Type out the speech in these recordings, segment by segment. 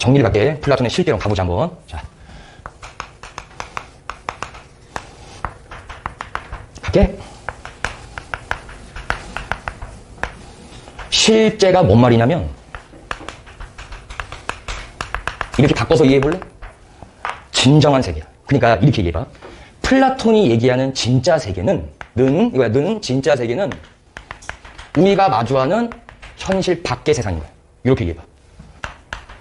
정리를 갈게. 플라톤의 실대로 가보자 한번. 자. 갈게. 실제가 뭔 말이냐면 이렇게 바꿔서 이해해 볼래? 진정한 세계야. 그러니까 이렇게 얘기해 봐. 플라톤이 얘기하는 진짜 세계는 는 이거야. 는 진짜 세계는 우리가 마주하는 현실 밖의 세상인 거야. 이렇게 얘기해 봐.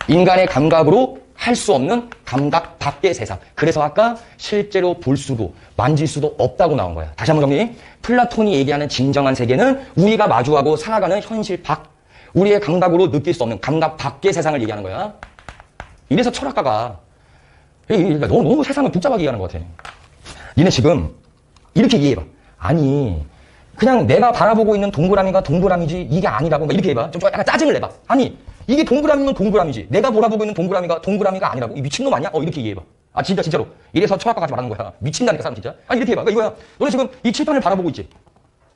인간의 감각으로 할 수 없는 감각 밖의 세상. 그래서 아까 실제로 볼 수도 만질 수도 없다고 나온 거야. 다시 한번 정리. 플라톤이 얘기하는 진정한 세계는 우리가 마주하고 살아가는 현실 밖, 우리의 감각으로 느낄 수 없는 감각 밖의 세상을 얘기하는 거야. 이래서 철학가가 너무, 너무 세상을 복잡하게 얘기하는 것 같아. 니네 지금 이렇게 이해해봐. 아니, 그냥 내가 바라보고 있는 동그라미가 동그라미지 이게 아니라고 막 이렇게 해봐. 좀 약간 짜증을 내봐. 아니, 이게 동그라미면 동그라미지. 내가 바라보고 있는 동그라미가 동그라미가 아니라고. 이 미친놈 아니야? 어, 이렇게 이해해봐. 아, 진짜, 진짜로. 이래서 철학가까지 말하는 거야. 미친다니까, 사람 진짜. 아니, 이렇게 해봐. 그러니까 이거야. 너네 지금 이 칠판을 바라보고 있지?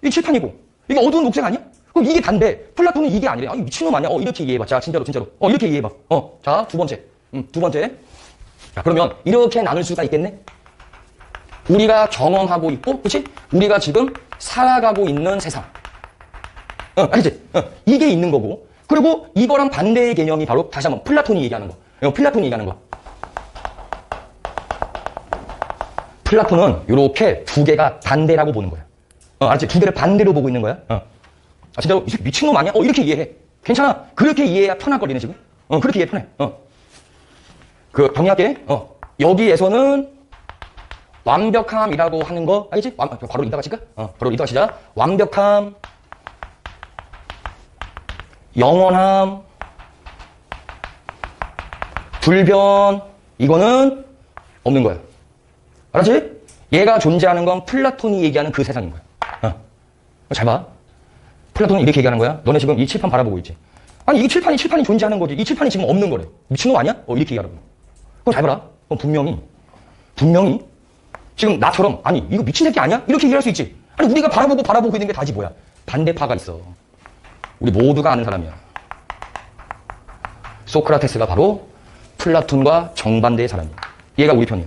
이 칠판이고. 이게 어두운 녹색 아니야? 그럼 이게 단데, 플라톤은 이게 아니래. 아니, 미친놈 아니야? 어, 이렇게 이해해봐. 자, 진짜로, 진짜로. 어, 이렇게 이해해봐. 어, 자, 두 번째. 음, 두 번째. 자, 그러면 이렇게 나눌 수가 있겠네? 우리가 경험하고 있고, 그치? 우리가 지금 살아가고 있는 세상. 어, 알지? 어, 이게 있는 거고. 그리고 이거랑 반대의 개념이 바로 다시 한번 플라톤이 얘기하는 거. 어, 플라톤이 얘기하는 거. 플라톤은 이렇게 두 개가 반대라고 보는 거야. 어, 알지? 두 개를 반대로 보고 있는 거야. 어. 아, 진짜로 이 새끼 미친놈 아니야? 어, 이렇게 이해해. 괜찮아. 그렇게 이해해야 편할 거리네, 지금. 어, 그렇게 이해 편해. 어. 그, 정리할게. 어. 여기에서는 완벽함이라고 하는 거, 알겠지? 완, 바로 이따가 칠까? 어, 바로 이따가 시작. 완벽함, 영원함, 불변, 이거는 없는 거야. 알았지? 얘가 존재하는 건 플라톤이 얘기하는 그 세상인 거야. 어. 잘 봐. 플라톤이 이렇게 얘기하는 거야. 너네 지금 이 칠판 바라보고 있지. 아니, 이 칠판이 칠판이 존재하는 거지. 이 칠판이 지금 없는 거래. 미친놈 아니야? 어, 이렇게 얘기하라고. 그럼 잘 봐라. 그럼 분명히, 분명히, 지금 나처럼, 아니, 이거 미친 새끼 아니야? 이렇게 얘기할 수 있지. 아니, 우리가 바라보고 바라보고 있는 게 다지 뭐야. 반대파가 있어. 우리 모두가 아는 사람이야. 소크라테스가 바로 플라톤과 정반대의 사람이야. 얘가 우리 편이야.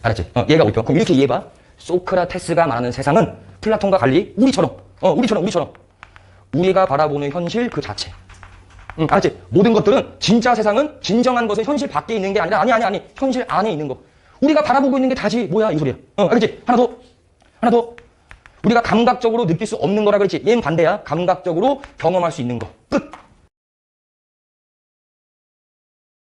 알았지? 어, 얘가 우리 편. 그럼 이렇게 이해해봐. 소크라테스가 말하는 세상은 플라톤과 달리 우리처럼, 어, 우리처럼, 우리처럼. 우리가 바라보는 현실 그 자체. 응, 알았지? 모든 것들은 진짜 세상은 진정한 것은 현실 밖에 있는 게 아니라 아니 아니 아니 현실 안에 있는 거. 우리가 바라보고 있는 게 다지 뭐야 이 소리야. 어, 알겠지? 하나 더. 하나 더. 우리가 감각적으로 느낄 수 없는 거라 그랬지. 얘는 반대야. 감각적으로 경험할 수 있는 거. 끝.